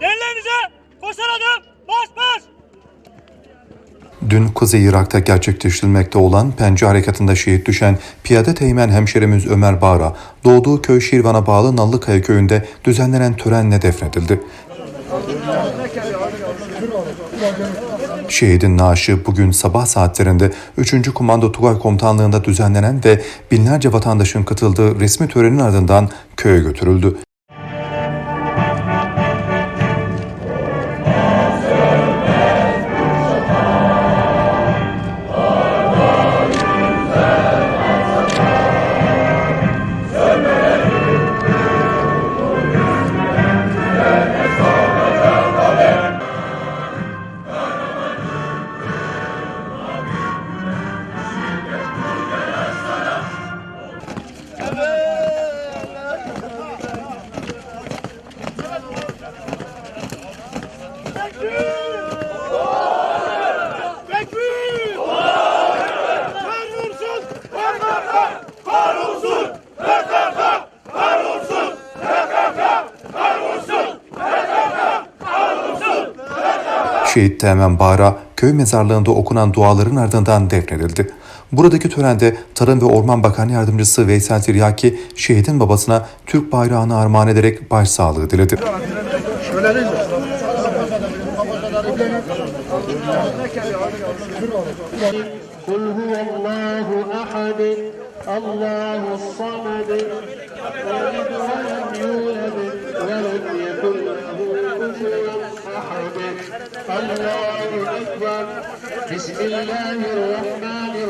Yerlerinize koşar adım baş baş. Dün Kuzey Irak'ta gerçekleştirilmekte olan Pençe Harekatı'nda şehit düşen piyade teğmen hemşerimiz Ömer Bağra, doğduğu köy Şirvan'a bağlı Nallıkaya köyünde düzenlenen törenle defnedildi. Şehidin naaşı bugün sabah saatlerinde 3. Komando Tugay Komutanlığı'nda düzenlenen ve binlerce vatandaşın katıldığı resmi törenin ardından köye götürüldü. Şehit Teğmen Bağra, köy mezarlığında okunan duaların ardından defnedildi. Buradaki törende Tarım ve Orman Bakanı Yardımcısı Veysel Tiryaki, şehidin babasına Türk bayrağını armağan ederek başsağlığı diledi. قل هو الله أحد الله الصمد يلد ولم يولد ولم يكن له كفوا أحد. الله أكبر. بسم الله الرحمن الرحيم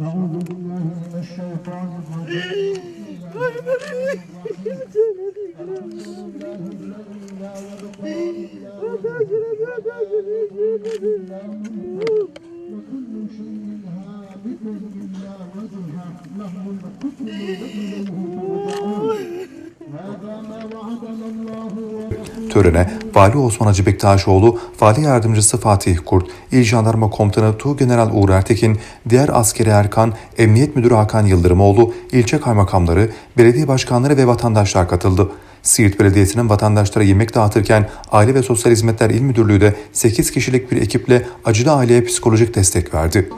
أعوذ بالله من الشيطان الرجيم وكل شيء هابط إلا وجهه له الحكم وإليه Törene Vali Osman Hacı Bektaşoğlu, Vali Yardımcısı Fatih Kurt, İl Jandarma Komutanı Tuğgeneral Uğur Ertekin, diğer askeri erkan, Emniyet Müdürü Hakan Yıldırımoğlu, ilçe kaymakamları, belediye başkanları ve vatandaşlar katıldı. Siirt Belediyesi'nin vatandaşlara yemek dağıtırken Aile ve Sosyal Hizmetler İl Müdürlüğü de 8 kişilik bir ekiple acılı aileye psikolojik destek verdi.